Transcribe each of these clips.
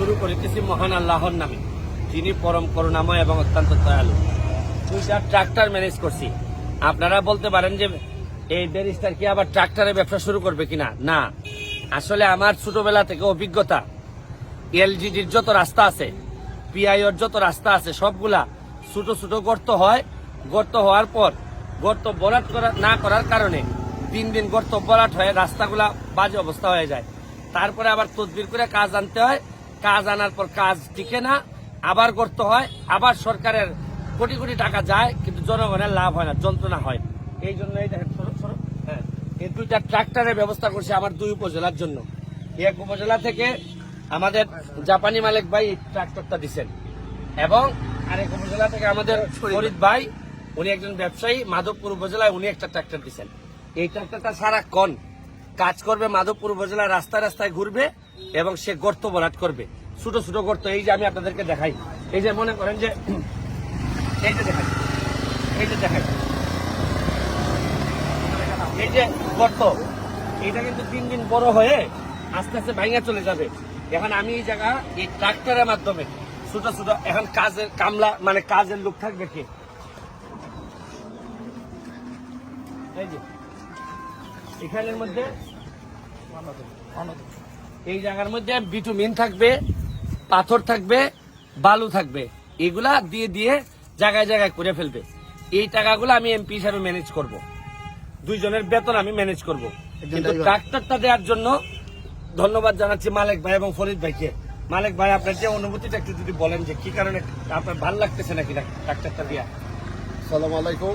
শুরু করিতেছি মহান আল্লাহর নামে, যিনি পরম করুণাময় এবং অত্যন্ত দয়ালু। দুইটা ট্রাক্টর ম্যানেজ করছি। আপনারা বলতে পারেন যে, এই ব্যারিস্টার কি আবার ট্রাক্টরে ব্যবসা শুরু করবে কিনা? না। আসলে আমার ছোটবেলা থেকে অভিজ্ঞতা, এলজিডির যত রাস্তা আছে, পিআইওর যত রাস্তা আছে, সবগুলা ছোট ছোট গর্ত হয়। গর্ত হওয়ার পর, গর্ত বরাট করা, না করার কারণে দিন দিন গর্ত বরাট হয়ে রাস্তাগুলা বাজে অবস্থা হয়ে যায়। তারপরে আবার তদবির করে কাজ আনতে হয়। কাজ আনার পর কাজ টিকে না আবার করতে হয় আবার সরকারের কোটি কোটি টাকা যায় কিন্তু জনগণের লাভ হয় না যন্ত্রণা হয়। এই জন্য এই দেখেন। হ্যাঁ এই দুইটা ট্রাক্টরের ব্যবস্থা করছে আমার দুই উপজেলার জন্য। এক উপজেলা থেকে আমাদের জাপানি মালিক ভাই এই ট্রাক্টরটা দিচ্ছেন এবং আরেক উপজেলা থেকে আমাদের ফরিদ ভাই উনি একজন ব্যবসায়ী মাধবপুর উপজেলায় উনি একটা ট্রাক্টর দিচ্ছেন এই ট্রাক্টরটা সারাক্ষণ কাজ করবে মাধবপুর উপজেলার রাস্তায় রাস্তায় ঘুরবে এবং সে গর্ত ভরাট করবে। ছোট ছোট গর্ত, এই যে আমি আপনাদেরকে দেখাই। এই যে মনে করেন যে, এই যে দেখাই। এই যে দেখাই। এই যে গর্ত, এটা কিন্তু দিন দিন বড় হয়ে আস্তে আস্তে ভাঙা চলে যাবে। এখন আমি এই জায়গা, এই ট্রাক্টরের মাধ্যমে ছোট ছোট, এখন কাজের কামলা মানে কাজের লোক থাকবে কে? এই যে। এখানের মধ্যে এই জায়গার মধ্যে বিটুমিন থাকবে পাথর থাকবে বালু থাকবে। এগুলা দিয়ে দিয়ে জায়গায় জায়গায় করে ফেলবে। এই টাকাগুলো আমি এমপি হিসাবে ম্যানেজ করব। দুইজনের বেতন আমি ম্যানেজ করব। কিন্তু ট্রাক্টরটা দেওয়ার জন্য ধন্যবাদ জানাচ্ছি মালিক ভাই এবং ফরিদ ভাইকে। মালিক ভাই আপনার যে অনুভূতিটা একটু যদি বলেন যে কি কারণে আপনার ভালো লাগতেছে নাকি ট্রাক্টরটা দিয়া? সালাম আলাইকুম।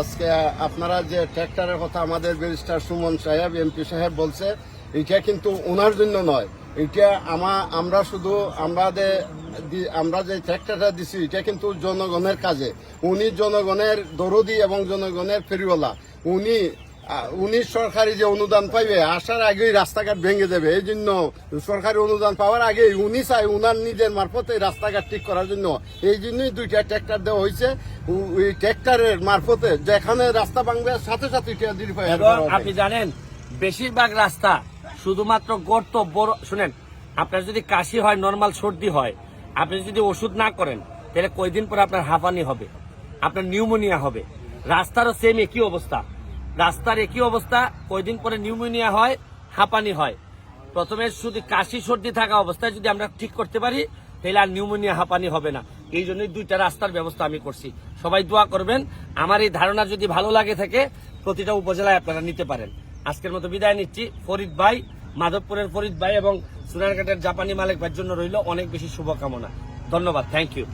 আজকে আপনারা যে ট্র্যাক্টরের কথা আমাদের ব্যারিস্টার সুমন সাহেব, এমপি সাহেব বলছে, এটা কিন্তু ওনার জন্য নয়। এটা আমা, আমরা শুধু আমাদের আমরা যে ট্র্যাক্টরটা দিছি, এটা কিন্তু জনগণের কাজে। উনি জনগণের দরদি এবং জনগণের ফেরিওয়ালা। উনি উনি সরকারি যে অনুদান পাইবে আসার আগেই রাস্তাঘাট ভেঙে দেবে এই জন্য সরকারি অনুদান পাওয়ার আগেই উনি চাই উনার নিজের মারফতে রাস্তাঘাট ঠিক করার জন্য। এই জন্যই দুইটা ট্র্যাক্টর দেওয়া হয়েছে। ওই ট্র্যাক্টরের মারফতে যেখানে রাস্তা ভাঙবে সাথে সাথে আপনি জানেন বেশিরভাগ রাস্তা শুধুমাত্র গর্ত বড় শুনেন আপনার যদি কাশি হয় নর্মাল সর্দি হয় আপনি যদি ওষুধ না করেন তাহলে কয়দিন পরে আপনার হাঁপানি হবে আপনার নিউমোনিয়া হবে। রাস্তারও সেম একই অবস্থা। রাস্তার একই অবস্থা, কয়দিন পরে নিউমোনিয়া হয়, হাঁপানি হয়। প্রথমে শুধু কাশি, সর্দি থাকা অবস্থায় যদি আমরা ঠিক করতে পারি, তাহলে আর নিউমোনিয়া, হাঁপানি হবে না। এই জন্যই দুইটা রাস্তার ব্যবস্থা আমি করছি। সবাই দোয়া করবেন, আমার এই ধারণা যদি ভালো লাগে থাকে, প্রতিটা উপজেলায় আপনারা নিতে পারেন। আজকের মতো বিদায় নিচ্ছি। ফরিদ ভাই, মাধবপুরের ফরিদ ভাই এবং সুনারঘাটের জাপানি মালিক ভাইয়ের জন্য রইল অনেক বেশি শুভকামনা। ধন্যবাদ, থ্যাংক ইউ।